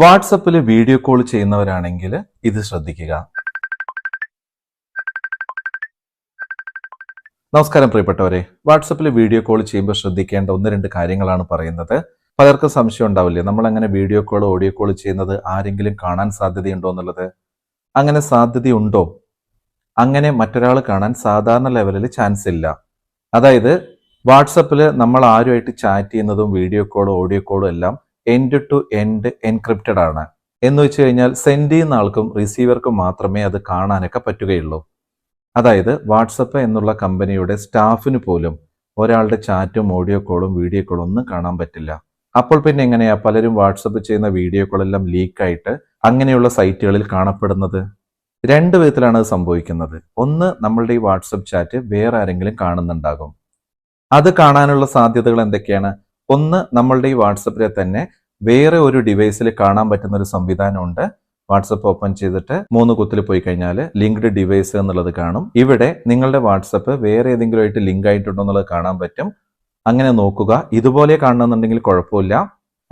വാട്സപ്പിൽ video call ചെയ്യുന്നവരാണെങ്കിൽ ഇത് ശ്രദ്ധിക്കുക. നമസ്കാരം പ്രിയപ്പെട്ടവരെ. വാട്സപ്പിൽ വീഡിയോ കോൾ ചെയ്യുമ്പോൾ ശ്രദ്ധിക്കേണ്ട ഒന്ന് രണ്ട് കാര്യങ്ങളാണ് പറയുന്നത്. പലർക്കും സംശയം ഉണ്ടാവില്ലേ? നമ്മൾ അങ്ങനെ വീഡിയോ കോൾ ഓഡിയോ കോൾ ചെയ്യുന്നത് ആരെങ്കിലും കാണാൻ സാധ്യതയുണ്ടോ എന്നുള്ളത്? അങ്ങനെ സാധ്യതയുണ്ടോ? അങ്ങനെ മറ്റൊരാൾ കാണാൻ സാധാരണ ലെവലിൽ ചാൻസ് ഇല്ല. അതായത് വാട്സപ്പിൽ നമ്മൾ ആരുമായിട്ട് ചാറ്റ് ചെയ്യുന്നതും വീഡിയോ കോളും ഓഡിയോ കോളും എല്ലാം എൻഡ് ടു എൻഡ് എൻക്രിപ്റ്റഡ് ആണ്. എന്ന് വെച്ച് കഴിഞ്ഞാൽ സെൻഡ് ചെയ്യുന്ന ആൾക്കും റിസീവർക്കും മാത്രമേ അത് കാണാനൊക്കെ പറ്റുകയുള്ളൂ. അതായത് വാട്സപ്പ് എന്നുള്ള കമ്പനിയുടെ സ്റ്റാഫിന് പോലും ഒരാളുടെ ചാറ്റും ഓഡിയോ കോളും വീഡിയോ കോളും ഒന്നും കാണാൻ പറ്റില്ല. അപ്പോൾ പിന്നെ എങ്ങനെയാ പലരും വാട്സപ്പ് ചെയ്യുന്ന വീഡിയോ കോളെല്ലാം ലീക്കായിട്ട് അങ്ങനെയുള്ള സൈറ്റുകളിൽ കാണപ്പെടുന്നത്? രണ്ട് വിധത്തിലാണ് അത് സംഭവിക്കുന്നത്. ഒന്ന് നമ്മളുടെ ഈ വാട്സപ്പ് ചാറ്റ് വേറെ ആരെങ്കിലും കാണുന്നുണ്ടാകും. അത് കാണാനുള്ള സാധ്യതകൾ എന്തൊക്കെയാണ്? ഒന്ന് നമ്മളുടെ ഈ വാട്സപ്പിലെ തന്നെ വേറെ ഒരു ഡിവൈസിൽ കാണാൻ പറ്റുന്ന ഒരു സംവിധാനമുണ്ട്. വാട്സപ്പ് ഓപ്പൺ ചെയ്തിട്ട് മൂന്ന് കുത്തിൽ പോയി കഴിഞ്ഞാൽ ലിങ്ക്ഡ് ഡിവൈസ് എന്നുള്ളത് കാണും. ഇവിടെ നിങ്ങളുടെ വാട്സപ്പ് വേറെ ഏതെങ്കിലും ആയിട്ട് ലിങ്ക് ആയിട്ടുണ്ടോ എന്നുള്ളത് കാണാൻ പറ്റും. അങ്ങനെ നോക്കുക. ഇതുപോലെ കാണണമെന്നുണ്ടെങ്കിൽ കുഴപ്പമില്ല.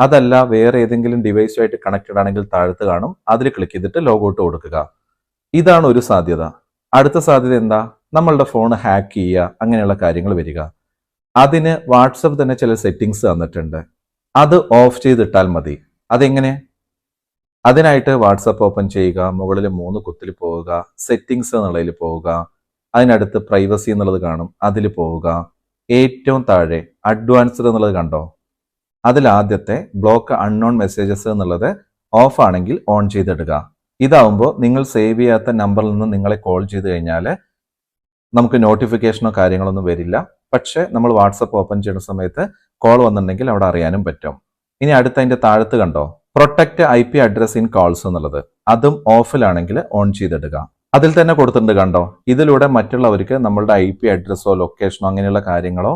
അതല്ല വേറെ ഏതെങ്കിലും ഡിവൈസുമായിട്ട് കണക്റ്റഡ് ആണെങ്കിൽ താഴത്ത് കാണും. അതിൽ ക്ലിക്ക് ചെയ്തിട്ട് ലോഗൗട്ട് കൊടുക്കുക. ഇതാണ് ഒരു സാധ്യത. അടുത്ത സാധ്യത എന്താ? നമ്മളുടെ ഫോൺ ഹാക്ക് ചെയ്യുക. അങ്ങനെയുള്ള കാര്യങ്ങൾ വരിക. അതിന് വാട്സപ്പ് തന്നെ ചില സെറ്റിങ്സ് തന്നിട്ടുണ്ട്. അത് ഓഫ് ചെയ്തിട്ടാൽ മതി. അതെങ്ങനെ? അതിനായിട്ട് വാട്സപ്പ് ഓപ്പൺ ചെയ്യുക മുകളിൽ മൂന്ന് കുത്തിൽ പോവുക സെറ്റിങ്സ് എന്നുള്ളതിൽ പോവുക അതിനടുത്ത് പ്രൈവസി എന്നുള്ളത് കാണും അതിൽ പോവുക. ഏറ്റവും താഴെ അഡ്വാൻസ്ഡ് എന്നുള്ളത് കണ്ടോ? അതിൽ ആദ്യത്തെ ബ്ലോക്ക് അൺനോൺ മെസ്സേജസ് എന്നുള്ളത് ഓഫ് ആണെങ്കിൽ ഓൺ ചെയ്തിടുക. ഇതാവുമ്പോൾ നിങ്ങൾ സേവ് ചെയ്യാത്ത നമ്പറിൽ നിന്ന് നിങ്ങളെ കോൾ ചെയ്ത് കഴിഞ്ഞാൽ നമുക്ക് നോട്ടിഫിക്കേഷനോ കാര്യങ്ങളൊന്നും വരില്ല. പക്ഷെ നമ്മൾ വാട്സപ്പ് ഓപ്പൺ ചെയ്യുന്ന സമയത്ത് കോൾ വന്നിട്ടുണ്ടെങ്കിൽ അവിടെ അറിയാനും പറ്റും. ഇനി അടുത്ത അതിന്റെ താഴത്ത് കണ്ടോ? Protect I P address in calls എന്നുള്ളത്. അതും ഓഫിലാണെങ്കിൽ ഓൺ ചെയ്തിടുക അതിൽ തന്നെ കൊടുത്തിട്ടുണ്ട് കണ്ടോ? ഇതിലൂടെ മറ്റുള്ളവർക്ക് നമ്മളുടെ ഐ പി അഡ്രസ്സോ ലൊക്കേഷനോ അങ്ങനെയുള്ള കാര്യങ്ങളോ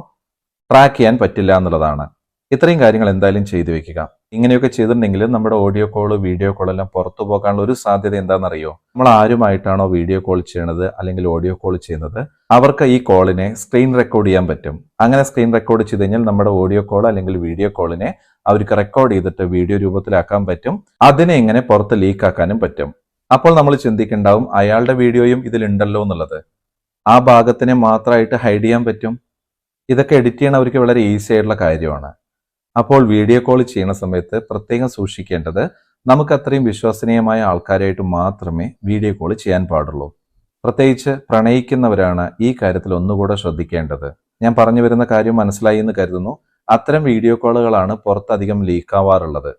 ട്രാക്ക് ചെയ്യാൻ പറ്റില്ല എന്നുള്ളതാണ്. ഇത്രയും കാര്യങ്ങൾ എന്തായാലും ചെയ്തു വെക്കുക. ഇങ്ങനെയൊക്കെ ചെയ്തിട്ടുണ്ടെങ്കിൽ നമ്മുടെ ഓഡിയോ കോൾ വീഡിയോ കോൾ എല്ലാം പുറത്തു പോകാനുള്ള ഒരു സാധ്യത എന്താണെന്നറിയോ? നമ്മൾ ആരുമായിട്ടാണോ വീഡിയോ കോൾ ചെയ്യണത് അല്ലെങ്കിൽ ഓഡിയോ കോൾ ചെയ്യുന്നത് അവർക്ക് ഈ കോളിനെ സ്ക്രീൻ റെക്കോർഡ് ചെയ്യാൻ പറ്റും. അങ്ങനെ സ്ക്രീൻ റെക്കോർഡ് ചെയ്ത് കഴിഞ്ഞാൽ നമ്മുടെ ഓഡിയോ കോൾ അല്ലെങ്കിൽ വീഡിയോ കോളിനെ അവർക്ക് റെക്കോർഡ് ചെയ്തിട്ട് വീഡിയോ രൂപത്തിലാക്കാൻ പറ്റും. അതിനെ ഇങ്ങനെ പുറത്ത് ലീക്ക് ആക്കാനും പറ്റും. അപ്പോൾ നമ്മൾ ചിന്തിക്കേണ്ടാവും അയാളുടെ വീഡിയോയും ഇതിലുണ്ടല്ലോ എന്നുള്ളത്. ആ ഭാഗത്തിനെ മാത്രമായിട്ട് ഹൈഡ് ചെയ്യാൻ പറ്റും. ഇതൊക്കെ എഡിറ്റ് ചെയ്യണവർക്ക് വളരെ ഈസി ആയിട്ടുള്ള കാര്യമാണ്. അപ്പോൾ വീഡിയോ കോൾ ചെയ്യുന്ന സമയത്ത് പ്രത്യേകം സൂക്ഷിക്കേണ്ടത് നമുക്ക് അത്രയും വിശ്വസനീയമായ ആൾക്കാരായിട്ട് മാത്രമേ വീഡിയോ കോൾ ചെയ്യാൻ പാടുള്ളൂ. പ്രത്യേകിച്ച് പ്രണയിക്കുന്നവരാണ് ഈ കാര്യത്തിൽ ഒന്നുകൂടെ ശ്രദ്ധിക്കേണ്ടത്. ഞാൻ പറഞ്ഞു വരുന്ന കാര്യം മനസ്സിലായി എന്ന് കരുതുന്നു. അത്തരം വീഡിയോ കോളുകളാണ് പുറത്തധികം ലീക്കാവാറുള്ളത്